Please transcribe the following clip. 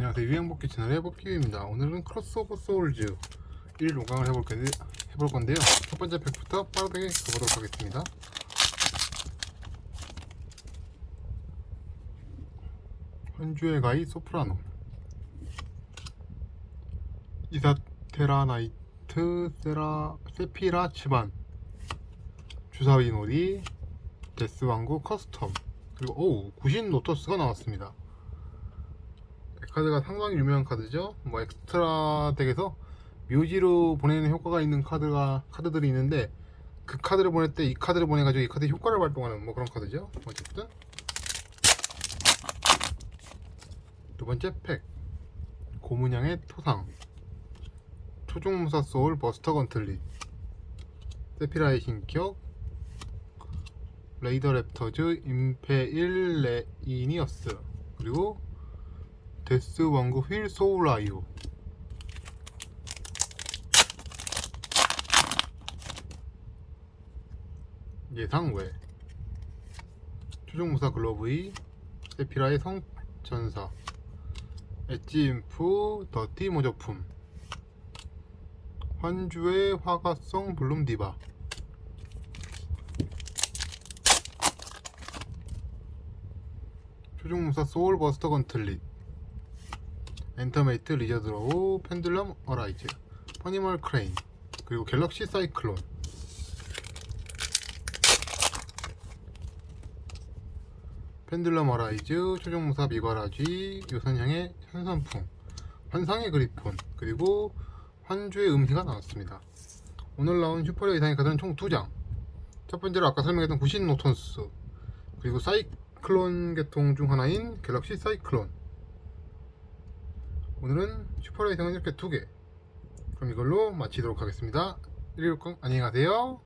안녕하세요. 유행복귀 채널의 복귀입니다. 오늘은 크로스오버 소울즈 1 로강을 해볼, 건데, 해볼 건데요. 첫 번째 팩부터 빠르게 가보도록 하겠습니다. 현주의 가이 소프라노. 이사테라 나이트 세라 세피라 치반. 주사위 놀이 데스왕구 커스텀. 그리고 오 구신 노토스가 나왔습니다. 이 카드가 상당히 유명한 카드죠. 뭐 엑스트라 덱에서 묘지로 보내는 효과가 있는 카드가 카드들이 있는데 그 카드를 보낼 때 이 카드를 보내가지고 이 카드 효과를 발동하는 뭐 그런 카드죠. 어쨌든. 두 번째 팩. 고문양의 토상. 초중무사 소울 버스터 건틀리 세피라의 신격. 레이더 랩터즈 임페 1 레이니어스. 그리고 데스 왕국 휠 소울아이오. 예상 외. 최종무사 글로브이 세피라의 성전사 엣지 인프 더티 모조품 환주의 화가성 블룸 디바. 최종무사 소울 버스터 건틀릿 엔터메이트 리저드로우 펜들럼 어라이즈 퍼니멀 크레인 그리고 갤럭시 사이클론. 펜들럼 어라이즈 초종무사 미과라지 요선향의 현선풍 환상의 그리폰 그리고 환주의 음희가 나왔습니다. 오늘 나온 슈퍼리어 이상의 카드는 총 2장. 첫 번째로 아까 설명했던 구신 노턴스 그리고 사이클론 계통 중 하나인 갤럭시 사이클론 오늘은 슈퍼라이팅은 이렇게 두 개. 그럼 이걸로 마치도록 하겠습니다. 116 안녕히 가세요.